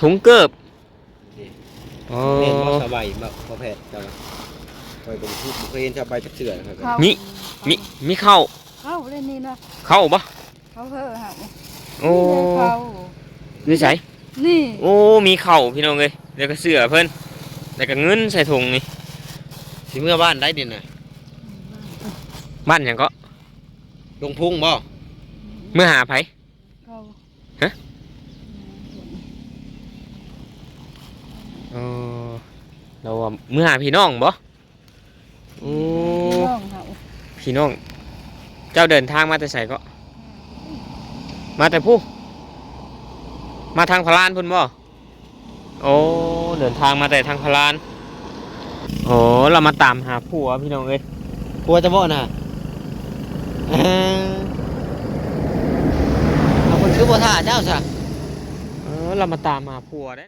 ถุงเกิบอ๋อ เห็นว่าสบายมาพอแพทย์จ้ะคอยเป็นผู้เคยเห็นสบายจักเสือนะครับเขามีมีมีเข้าเขาเล่นนี่นะเข้าปะเขาเพ้อหักโอ้เขานี่ใส่นี่โอ้มีเข่าพี่น้องเลยแล้วก็เสื้อเพิ่นแล้วก็เงินใส่ถุงนี่สิเมื่อบ้านได้ดิน่ะบ้านหยังก็ลงพุ่งบ่เมื่อหาไผ เขา ฮะ เออเราว่าเมื่อหาพี่น้องบ่โอ้น้องเขาพี่น้อง เจ้าเดินทางมาแต่ไสก็ มาแต่ผู้มาทางพารานพุ่นบ่โอ้เดินทางมาแต่ทางพารานโอ้เรามาตามหาผัวพี่น้องเอ้ยกลัวจะบ่น่ะเอ้อเอาคนคือบ่ท่าเจ้าซะเออเรามาตามหาผัวได้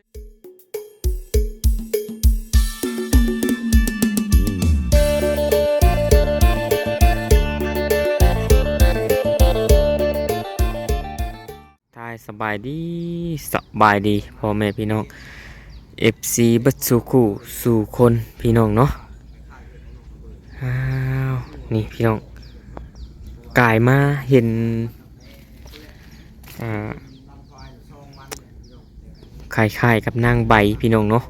ายสบายดีสบายดีพ่อแม่พี่น้อง FC บัดสู่คู่สู่คนพี่น้องเนาะอ้าวนี่พี่น้องกายมาเห็นอ่าคล้ายๆกับนางใบพี่น้องเนาะ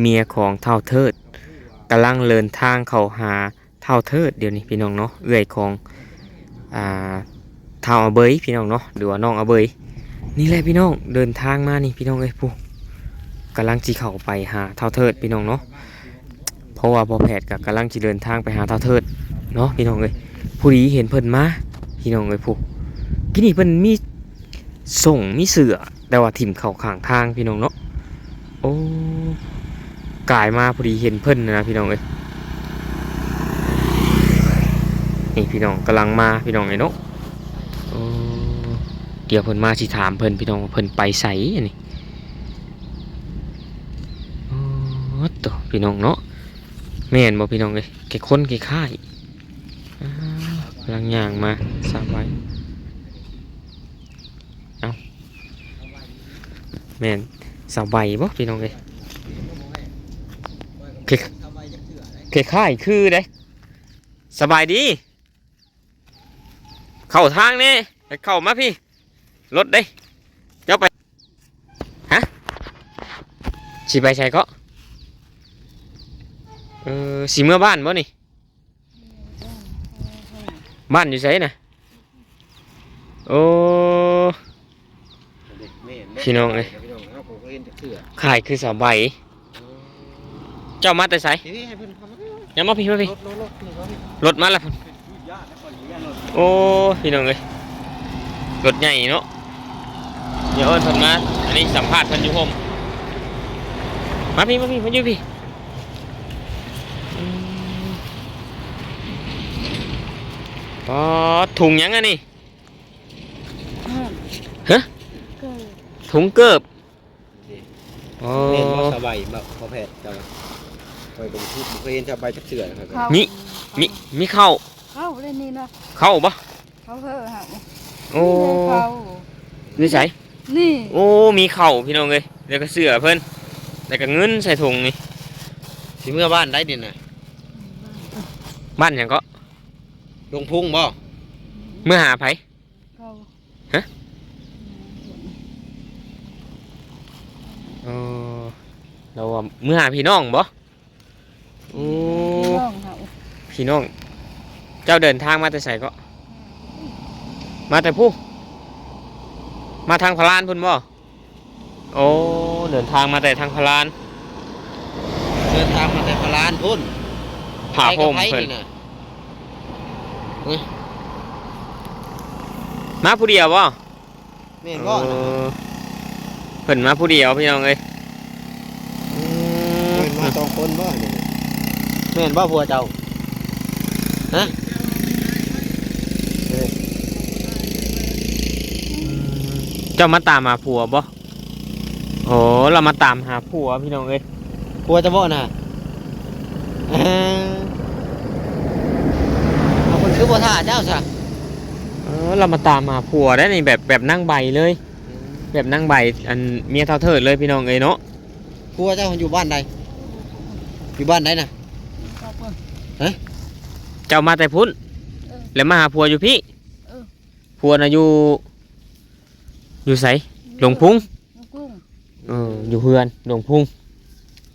เมียของเท่าเทิดกำลังเดินทางเขาหาเท่าเทิดเดี๋ยวนี้พี่น้องเนาะเอื้อยของอ่าเท่าอเบยพี่น้องเนาะหรือว่าน้องอเบย นี่แหละพี่น้องเดินทางมานี่พี่น้องเอ้ยผู้กำลังจีเข้าไปหาเท่าเทิดพี่น้องเนาะเพราะว่าพอแพทย์กับกำลังจะเดินทางไปหาเท่าเทิดเนาะพี่น้องเอ้ยผู้ดีเห็นเพิ่นมาพี่น้องเอ้ยผู้กินนี่เพิ่นมีส่งมีเสือแต่ว่าถิ่มเข่าข้างทางพี่น้องเนาะโอ้กายมาพอดีเห็นเพิ่นนะพี่น้องเอ้ยนี่พี่น้องกำลังมาพี่น้องไอ้เนาะ เดี๋ยวเพิ่นมาสิถามเพิ่นพี่น้องเพิ่นไปไสอันนี้โอ้ตัวพี่น้องเนาะแม่นบ่พี่น้องเอ้ยแกคนแกค่ายอ้าวกำลังย่างมาสามไว้เอาแม่นสาวใบบ่พี่น้องเอ้ยแกแกค่ายคือเด้สบายดี เข้าทางนี่เข้ามาพี่ รถเด้เจ้าไปฮะสิไปใช่ก็เออสีเมื่อบ้านบ่นี่บ้านอยู่ไสน่ะโอ้พี่น้องเอ้ยขายคือสาวใบเจ้ามาแต่ไสยังมาพี่มาพี่รถมาแล้วพุ่นโอ้พี่น้องเอ้ยรถใหญ่เนาะ เดี๋ยวเอิ้นเพิ่นมาอันนี้สัมภาษณ์เพิ่นอยู่ห่มมาพี่มาพี่มาอยู่พี่อืมอ๋อถุงหยังอันนี้ฮะเกิดถุงเกิบอ๋อเห็นว่าสบายมาพอแพทย์จ้ะคอยเป็นผู้เคยเห็นสบายจักเสือนะครับเขามีมีมีเข้าเขาเล่นนี่นะเข้าปะเขาเพ้อหักโอ้เขานี่ใส่ นี่โอ้ มีเข่าพี่น้องเลยแล้วก็เสื้อเพิ่นแล้วก็เงินใส่ถุงนี่สิเมื่อบ้านได้ดิน่ะบ้านหยังก็ลงพุ่งบ่เมื่อหาไผเขาฮะเออเราว่าเมื่อหาพี่น้องบ่โอ้น้องเขาพี่น้อง เจ้าเดินทางมาแต่ไสก็ มาแต่ผู้ มาทางพารานพุ่นบ่โอ้เดินทางมาแต่ทางพาราน เดินทางมาแต่พลานพุ่นผ่าโฮมไปกับไผเพิ่นนี่น่ะมาผู้เดียวบ่แม่นบ่เอน่ะอเพิ่นมาผู้เดียวพี่น้องเอ้ยอืแม่นมมาสองคนบ่เนี่ยแม่นบ่ผัวเจ้าฮะเออ เจ้ามาตามหาผัวบ่โอ้เรามาตามหาผัวพี่น้องเอ้ยผัวจะบ่น่ะเอ้อเอาคนคือบ่ท่าเจ้าซะเออเรามาตามหาผัวได้ในแบบแบบนั่งใบเลย แบบนั่งใบอันเมียเท่าเทิดเลยพี่น้องเอ้ยเนาะครัวเจ้าอยู่บ้านใดอยู่บ้านใดน่ะก็เพิ่นเจ้ามาแต่พุ่นเออแล้วมาหาผัวอยู่พี่เออผัวน่ะอยู่ อยู่ไสหลวงพุงลูกกุ้งเอออยู่เฮือนหลวงพุง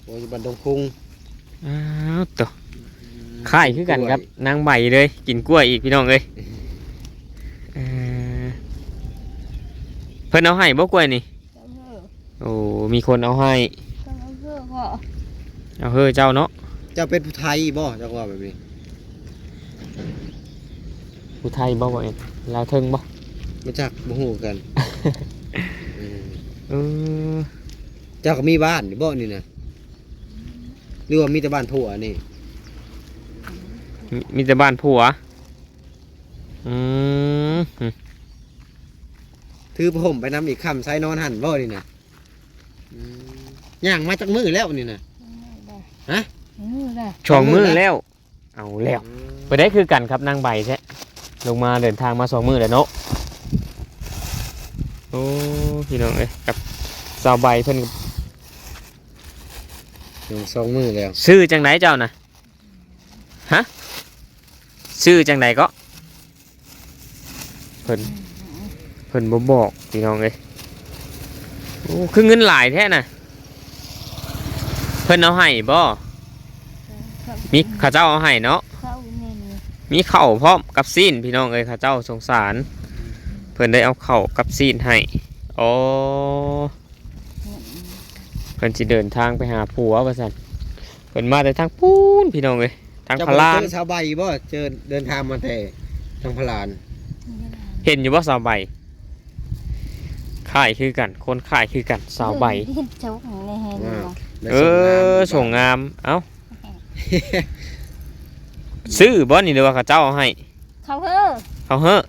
โอ้ยอยู่บ้านดงพุงอ้าวตัวค่ายคือกันครับนางใบเลยกินกล้วยอีกพี่น้องเอ้ยเออเพิ่นเอาให้บ่กล้วยนี่เจ้าเฮ้อโอ้มีคนเอาให้ เจ้าเฮ้อก็เอาเฮ้อเจ้าเนาะเจ้าเป็นผู้ไทยบ่เจ้าก็ว่าแบบนี้ผู้ไทยบ่บ่เอ็นลาวเทิงบ่ มาจากบ่ฮู้กันอืมเออเจ้าก็มีบ้านนี่บ่นี่น่ะหรือว่ามีแต่บ้านผัวนี่มีมีแต่บ้านผัว อืมถือผ้าห่มไปนำอีกค่ำใส่นอนหั่นบ่นี่น่ะอืมย่างมาจากมือแล้วนี่น่ะฮะ มือได้ช่องมือแล้ว เอาแล้ว ไปได้คือกันครับนางใบแท้ลงมาเดินทางมาสองมือแล้วเนาะ โอ้พี่น้องเอ้ยกับสาวใบเพิ่นอยู่สองมือแล้วซื้อจังไหนเจ้านะฮะซื้อจังไหนก็เพิ่นเพิ่นบ่บอกพี่น้องเอ้ยโอ้คือเงินหลายแท้น่ะเพิ่นเอาให้บ่มีเข้าเจ้าเอาให้เนาะเข้าเน้นมีเข่าวพร้อมกับซีนพี่น้องเอ้ยข้าเจ้าสงสารเพิ่นได้เอาเข่าวกับซีนให้อ๋อเพิ่นสิเดินทางไปหาผัวว่าซั่นเพิ่นมาแต่ทางปูนพี่น้องเอ้ยทางเจ้าพบ่ลานเจอชาวใบบ่เจอเดินทางมาแต่ทางพลาน เห็นอยู่ว่าสาวใบข่ายคือกัน คนข่ายคือกันสาวใบเห็นโจ๊กในเห็นเนาะได้เอส่งงานอส่งงามเอ้าซื้อบ่นี่หรือว่าข้าเจ้าเอาให้ เขาเฮ้อเขาเฮ้อ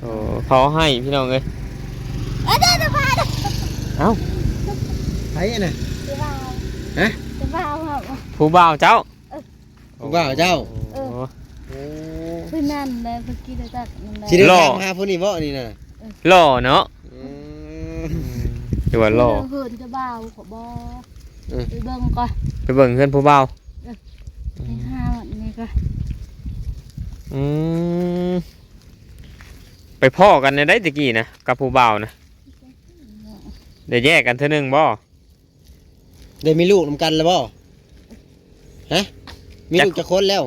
โอ้เขาเอาให้พี่น้องเอ้ยไผอะน่ะ จะบ้าฮะ จะบ้าครับผู้บ่าวเจ้าผู้บ่าวเจ้า โอ้ โอ้เพื่อนนั่นเลยเมื่อกี้ได้ตัดมันได้สิเดินหล่อทางมาหาผู้นี้บ่นี่น่ะหล่อเนาะอืม หรือว่าหล่อเพื่อนจะบ้าขอบอเออ ไปเบิ่งก่อนไปเบิ่งเพื่อนผู้บ่าวไปห้าวันนี้ก็อืม ไปพ่อกันในได้ตะกี้นะกับผู้บ่าวนะเดี๋ยวแยกกันเท่านึงบ่ได้มีลูกนํกันแล้วบ่ฮะมีลูกจักคนแล้ว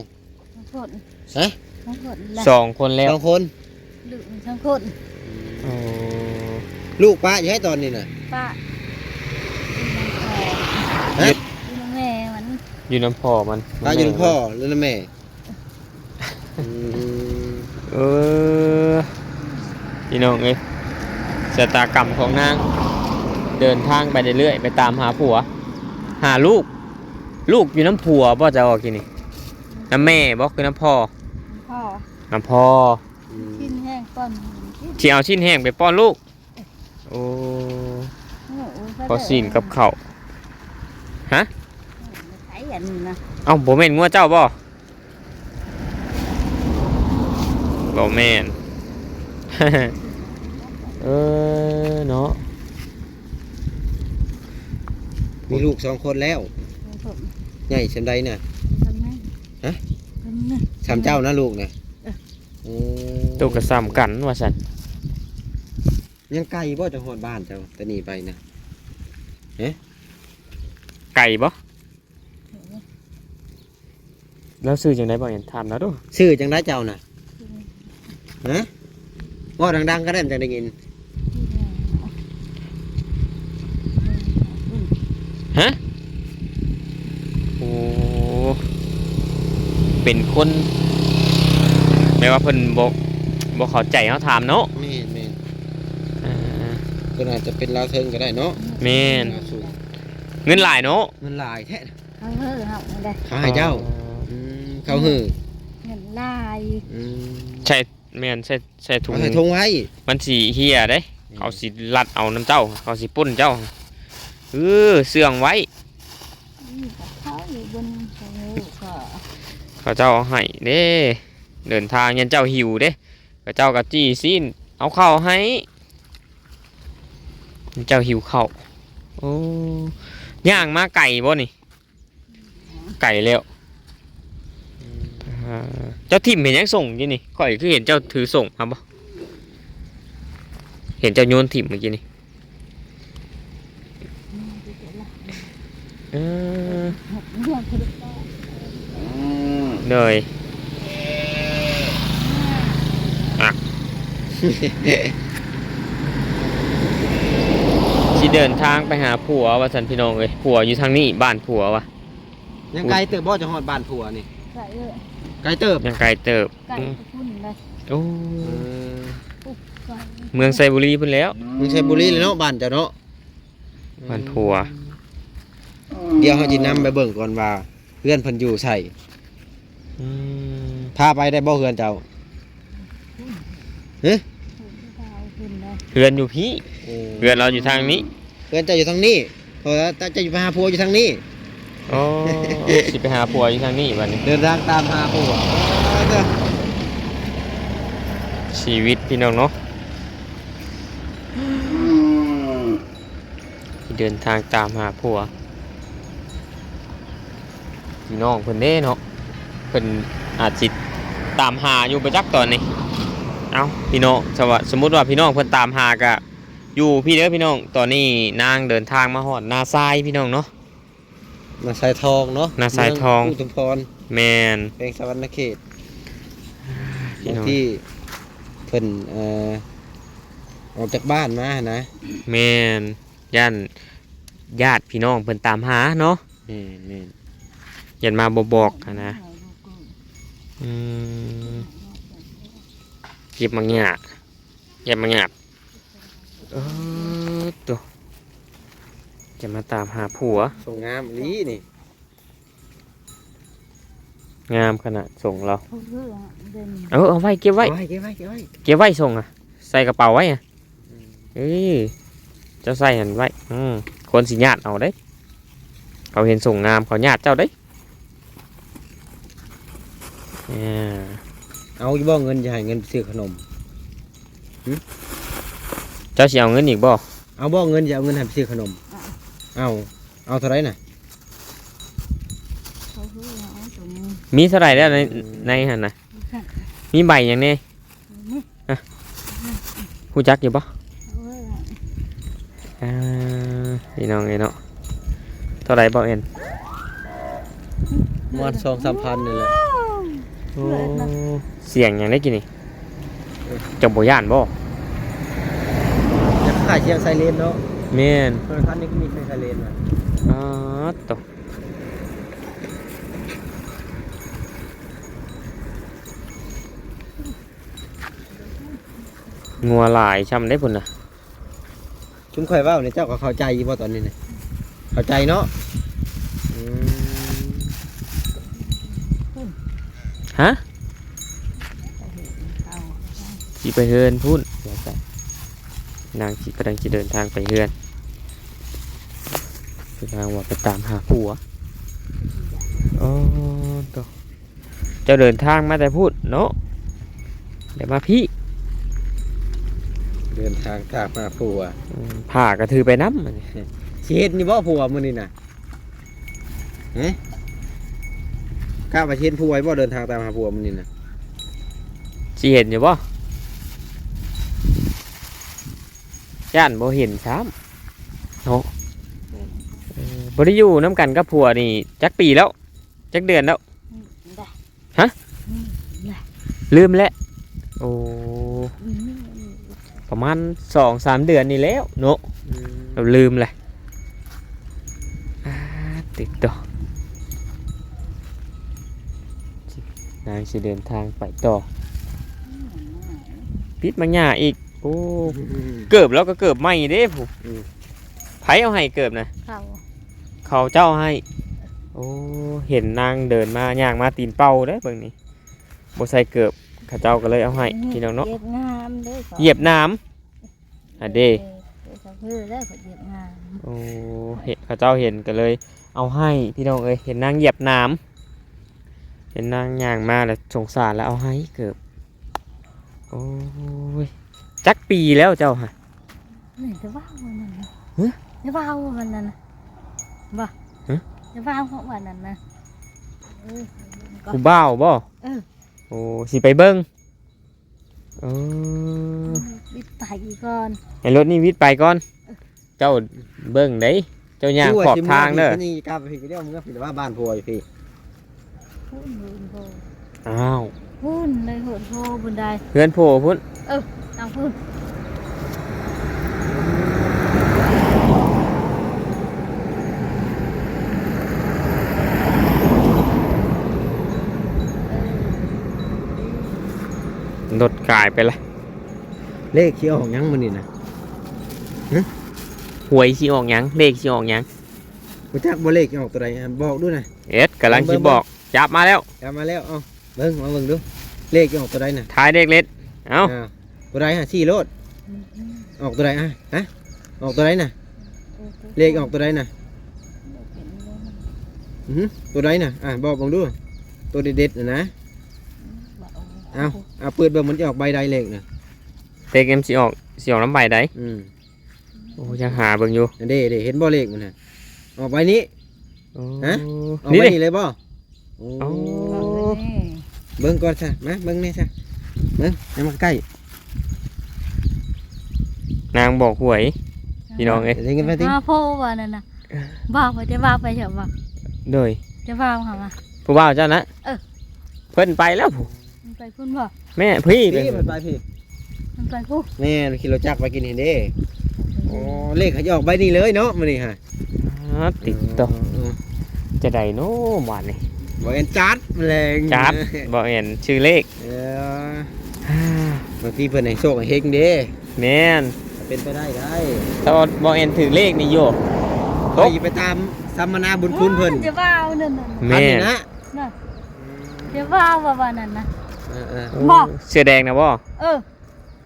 ทั้งคนฮะทั้งคนละสองคนแล้วสองคนดึกทั้งคนโอ้ลูกป้าอยู่ให้ตอนนี้น่ะป้าฮะดูแม่มันอยู่น้ำพ่อมันป้าอยู่กับพ่อแล้วนะแม่อืมเออ พี่น้องเอ้ยชะตากรรมของนาง เดินทางไปเรื่อยๆไปตามหาผัว หาลูก ลูกอยู่น้ำผัวบ่จะออกกินนี่น้ำแม่บ่คือน้ำพ่อพ่อน้ำพ่อกินแห้งก้อนที่เอาชิ้นแห้งไปป้อนลูก โอ้พอสินกับเขาวใช้อันนี้นะเอ้าบ่แม่นงัวเจ้าบ่บ่แม่น เออเนาะมีลูกสองคนแล้วผมใหญ่ชันใดน่ะทำไงฮะทำไงสามเจ้านะลูกน่ะเออโอ้ตัวกระซ้ำกันว่าซั่นยังไกลบ่จะหอดบ้านเจ้าแต่นี่ไปนะไก่บ่แล้วซื้อจังไดบ่เห็นถามแล้วเดูชื่อจังได้เจ้าน่ะฮะ ว่าดังๆก็ได้มันจังได้ยินโอ้เป็นคนแม้ว่าเพิ่นบ่บ่เข้าใจเฮาถามเนาะแม่นแม่นอ่าก็น่าจะเป็นลาวเทิงก็ได้เนาะแม่นลาวสูงเงินหลายเนาะเงินหลายแท้น่ะเขาเฮ้อเขาไม่ได้เขาให้เจ้าอืมเขาหือเงินลายอืมใช่ แม่นใช่ใช่ถุงเขาใส่ทงไว้มันสีเฮียเด้ เขาสิลัดเอาน้ำเจ้า เขาสิปุ้นเจ้าเออเสื่องไว้นี่กับเขาอยู่บนเขาก็เขาเจ้าเอาให้เด้เดินทางยันเจ้าหิวเด้เขาเจ้ากับจี้ซีนเอาเข้าวให้เจ้าหิวข้าวโอ้ย่างมาไก่บ่นี่ ไก่แล้วอ่า เจ้าทิมเห็นยังส่งยี่นี่ข่อยคือเห็นเจ้าถือส่งครับบ่เห็นเจ้าโยนทิมเมื่อกี้นี่เออเรื่องคือเลยสิเดินทางไปหาผัวว่าสันพี่น้องเอ้ยผัวอยู่ทางนี้บ้านผัววะยังไกลเติบบ่จะฮอดบ้านผัวนี่ไก่เอ้ย ไกลเติบยังไกลเติบไก่อืมตะพุ่นเลยโอ้เออปุ๊บไก่เมืองไซบุรีเพิ่นแล้วมึงใช้บุรีเลยเนาะบ้านเจ้าเนาะบ้านผัวเดี๋ยวเฮาสินำไปเบิ่งก่อนว่าเพื่อนเพิ่นอยู่ใส่อืมพาไปได้บ่เพื่อนเจ้าพุ่นข้าวพุ่นเลยเพื่อนอยู่พี่เพื่อนเราอยู่ทางนี้ เพื่อนเจ้าอยู่ทางนี้เพราะว่าเจ้าอยู่ไปหาผัวอยู่ทางนี้ อ๋อสิไปหาผัวอยู่ทางนี้บัดนี้ เดินทางตามหาผัวเอาเถอะชีวิตพี่น้องเนาะที่เดินทางตามหาผัว พี่น้องเพิ่นเด้เนาะเพิ่นอาจสิตามหาอยู่ประจักตอนนี้ เอาพี่น้องสมมติสมมุติว่าพี่น้องเพิ่นตามหากะอยู่พี่เด้อพี่น้อง ตอนนี้นางเดินทางมาฮอดนาทรายพี่น้องเนาะ นาสายทองเนาะนาสายทองเมือุทุมพรแมนแขวงสะวรรณเขตพี่น้องที่เพิ่นเอ่อออกจากบ้านมานะแมนย่านญาติพี่น้องเพิ่นตามหาเนาะนี่นี่ยันมาบบอกหั้นนะอืมเก็บมังหยาเก็บมังหยาบเออตัว จะมาตามหาผัว ส่งงามอีหลีนี่ งามขนาดส่งเราพุ่นเรื่องเดินเออเอาไว้เก็บไว้เก็บไว้เก็บไว้เก็บไว้ส่งอะ ใส่กระเป๋าไว้อะอืมเอ้ยเจ้าใส่หันไว้ อืมคนสิญาติเอาได้เขาเห็นส่งงามเขาญาติเจ้าได้เนี่ยเอาอยู่บ่เงินจะให้เงินไปซื้อขนม เจ้าสิเอาเงินอีกบ่เอาบ่เงินจะเอาเงินให้ไปซื้อขนม เอาเอาเท่าไหรน่ะ เขาคือเอาตรงนี้มีเท่าไหร่แล้วในในหันนะมีใบอย่างนี้นี่หูจักอยู่บ่เอาไว้อ่าพี่น้องไงเนาะเท่าไหร่บ่เอ็นมอนสองสามพันนี่แหละโอ้เสียงอย่างได้กินนี่เจับ่ย่านบ่จะขายเชียงไซเลนเนาะ แม่นธนาคารนี้ก็มีเชียงไซเลนนะอ๋อตกงัวหลายช่ำได้พุ่นน่ะชุมข่อยเว่าเนี่ยเจ้าก็เข้าใจอยู่บ่ตอนนี้เนี่ยเข้าใจเนาะอืมฮะเอาสิไปเฮือนพุ่นเดี๋ยวจ้ะนางสิกำลังจะเดินทางไปเฮือน คือนางว่าไปตามหาผัวอ๋อตกเจ้าเดินทางมาแต่พูดเนาะเดี๋ยวมาพี่เดินทางตามมาผัวอืมผ่ากระถือไปน้ำอันนี้สิเฮ็ดนี่บ่ผัวมื้อนี้น่ะเอ๊ะกล้ามาเฮ็ดผัวไว้บ่เดินทางตามหาผัวมื้อนี้น่ะสิเห็นอยู่บ่ย่านบ่เห็นซ้ำเนาะเออ บ่ได้อยู่น้ำกันกับผัวนี่จักปีแล้ว จักเดือนแล้วได้ฮะได้ลืมแล้วโอ้อืมประมาณสองสามเดือนนี่แล้วเนาะเราลืมเลยอ่าติดต่อนางสิเดินทางไปต่อปิดมังหยาอีก โอ้ เกิบแล้วก็เกิบไม่เด้ผู้อืมไผเอาให้เกิบนะเข้า เขาเจ้าให้ โอ้เห็นนางเดินมาย่างมาตีนเป้าเด้เบิ่งนี่บ่ใส่เกิบเขาเจ้าก็เลยเอาให้พี่น้องเนาะเหยียบงามเด้อเหยียบน้ำอะเด้เขาคือได้เขาเหยียบงามโอ้เห็นเขาเจ้าเห็นก็เลย เอาให้พี่น้องเอ้ยเห็นนางเหยียบน้ำเห็นนางย่างมาแล้วสงสารแล้วเอาให้เกือบโอ้ยจักปีแล้วเจ้าฮะนี่จะว่าวันนั้นนะฮะจะว่าเอาวันนั้นนะ บ่ฮะ จะว่าเอาของวันนั้นนะเออก็ผู้บ่าวบ่เออโอ้สิไปเบิ่งเออบิดไปก่อนให้รถนี่วิทย์ไปก่อน เจ้าเบิ่งเด้เจ้าย่างขอบทางเด้อนี่กลับไปพี่ก็เดี๋ยวมึงก็ผิดว่าบ้านผัวอยู่พี่พูนพูนโพอ้าวพูนเลยโหดโพบนไดเพื่อนโผล่พุ่นตามพูน รถกายไปละเลขที่ออกยังมันนี่นะหวยสิออกหยังเลขสิออกหยังรู้จักบ่เลขที่ออกตัวใดอะบอกด้วยนะเอ็ดกำลังสิบอกจับมาแล้วกลับมาแล้วเอาเบิ่งมาเบิ่งดูเลขที่ออกตัวใดน่ะท้ายเลขเล็ดเอ้าอ้าวตัวใดฮะชี้โลดออกตัวใดอะฮะออกตัวใดน่ะเลขออกตัวใดน่ะอือหือตัวใดน่ะอะบอกบังดูตัวเด็ดๆน่ะนะ เอาเอาเปิดเบิ่งมันจะออกใบใดเลขน่ะเลขเอ็มสิออกสิออกน้ำใบใดอืมโอ้ยังหาเบิ่งอยู่อันเด้เด้เห็นบ่เลขมันน่ะออกใบนี้โอ้ฮะ ออกนี่ใบดินี้เลยบ่โอ้อ๋อเบิ่งก่อนซะมาเบิ่งนี่ซะเบิ่งให้มาใกล้นางบอกหวย พี่น้องเอ้ยเดี๋ยวเงินไปติมาโพวันนั้นนะว่าไปจะว่าไปเถอะว่าโดยจะว่าเขามาผู้บ่าวเจ้านะเออ เพิ่นไปแล้วผู้มัน ไปพุ่นบ่แม่พี่เป็น พี่มันไปพี่มันไปพุ่นแม่ขี่รถจักรไปกินเห็นเด้โอ้เลขเขาจะออกใบนี้เลยเนาะมื้อนี้ฮะอ๋อติดต่อจะได้โน้บาดนี่บ่เอ็นจัดแรงจับบ่เห็นชื่อเลขเออบางทีเพิ่นให้โชคให้เฮงเด้แม่นเป็นไปได้ได้ถ้าบ่เห็นถือเลขนี่โยไปไปตามสัมมนาบุญคุณเพิ่นจะว่าเอานั่นน่ะแม่อันนี้นะน่ะจะว่าว่าวันนั้นนะ เออเออบอกเสื้อแดงนะบ่เออ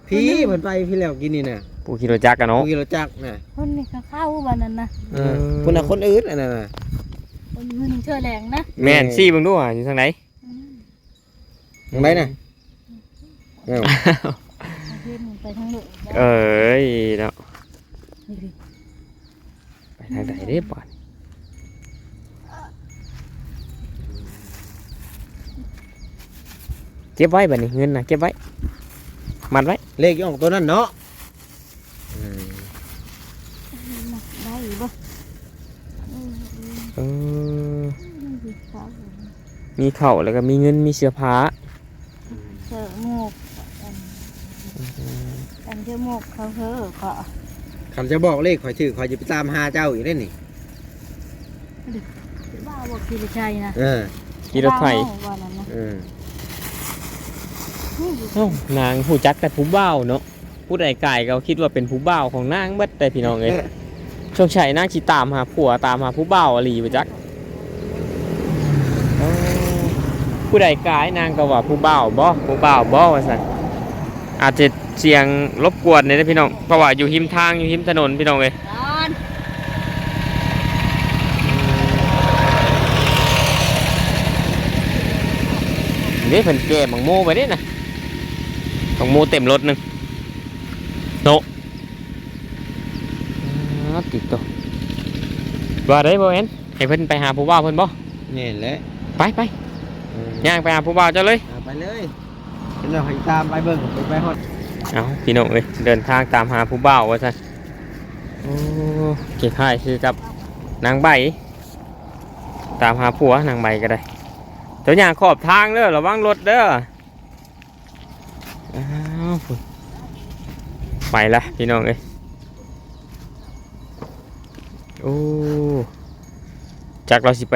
พี่เพิ่นไปพี่แล้วกินนี่น่ะผู้ขี่รถจักรกันเนาะขี่รถจักรน่ะคนนี้ก็เข้าวันนั้นนะเออคนน่ะคนอื่นอันนั้นน่ะ คนมือหนึ่งเชื่อแรงนะแม่นซี่เบิ่งดูอะอยู่ทางไหนทางไหนน่ะเอ้าเพื่อนไปทางเหนือเอ้ยเนาะนี่ดิไปทางไหนเด้บาด เก็บไว้บัดนี้เงินน่ะเก็บไว้ มัดไว้ เลขที่ออกตัวนั้นเนาะอืมได้อยู่บ่เออเขามีเข่าวแล้วก็มีเงินมีเสื้อผ้าเสือหมกอันอันเชื่อหมกเขาเธอก็คำจะบอกเลขข่อยชื่อข่อยจะไปตามหาเจ้าอีกได้นี่บ้าบอกกิริชัยนะเออขี่รถไถวันนั้นนะเออ เอ้านางผู้จักแต่ผู้บ่าวเนาะผู้ใดกายก็คิดว่าเป็นผู้บ่าวของนางเบิดแต่พี่น้องเอ้ยช่วงชัยนางสิตามหาผัวตามหาผู้บ่าวอหลีบ่จักเอ้าผู้ใดกายนางก็ว่าผู้บ่าวบ่ผู้บ่าวบ่ว่าซั่นอาจจะเสียงรบกวนเนี่ยนะพี่น้องเพราะว่าอยู่หิมทางอยู่หิมถนนพี่น้องเอ้ยนอนนี่เพิ่นแก้บังโมไปเด้นะ บังโมเต็มรถหนึงโตะอ่าติดตัวว่าได้บ่เอ็นให้เพิ่นไปหาผู้บ่าวเพิ่นบ่นี่แหละไปไปเออย่างไปหาผู้บ่าวเจ้าเลยเอาไปเลยเดี๋ยวเราให้ตามไปเบิ่งไปไปฮอดเอาพี่น้องเอ้ยเดินทางตามหาผู้บ่าวว่าซั่นโอ้เกี่ค่ายคือกับนางใบตามหาผัวนางใบก็ได้ ตัวอย่างขอบทางเด้อระวังรถเด้ออ้าวพุ่น ไปละพี่น้องเอ้ยโอ้จากเราสิไป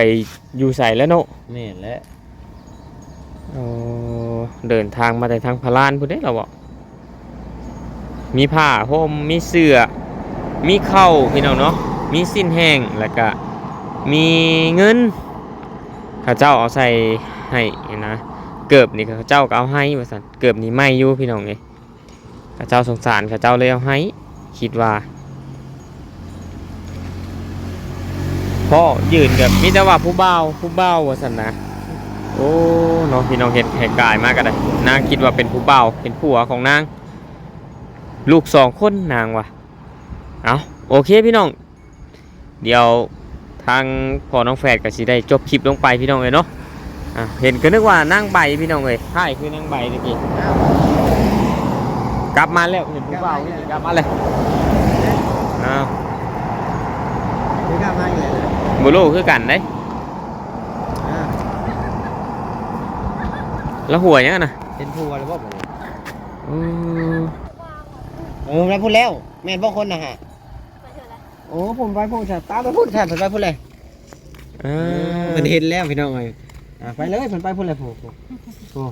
อยู่ใส่แล้วเนาะนี่แหละโอ้เดินทางมาแต่ทางพารานพุ่นเด้เราบอกมีผ้าห่มมีเสื้อ มีเข้าวพี่น้องเนาะมีสิ้นแห้งแล้วก็มีเงินข้าเจ้าเอาใส่ให้นะเกิบนี่ข้าเจ้าก็เอาให้ว่าสันเกิบนี่ไม่อยู่พี่น้องเลย ข้าเจ้าสงสารข้าเจ้าเลยเอาให้ คิดว่าพ่อยืนกับมิแต่ว่าผู้เบาผู้เบาวว่าสันนะโอ้เนาะพี่น้องเห็นเหตุกายมากกันเลยนางคิดว่าเป็นผู้เบาเป็นผัวของนาง ลูกสองคนนางว่ะเอาโอเคพี่น้อง เดี๋ยวทางพ่อน้องแฝดก็สิได้จบคลิปลงไปพี่น้องเลยเนาะอะเห็นก็นึกว่านั่งใบพี่น้องเลยใช่คือนั่งใบตะกี้ กลับมาแล้วเห็นผู้บ่าวนี่กลับมาเลยอ้าวไม่กล้ามาอีกเลยนะบุรูคือกันเด้ยอ่าแล้วหัวยังไงนะเห็นผัวแล้วบ่ผมอือเออแล้วพูดแล้วแม่นบ่คนนะฮะโอ้ผมไปพูดฉันตามไปพูดฉันผมไปพูดเลยอ่ามันเห็นแล้วพี่น้องเอ้ยอะไปเลยผมไปพูดเลยผมผม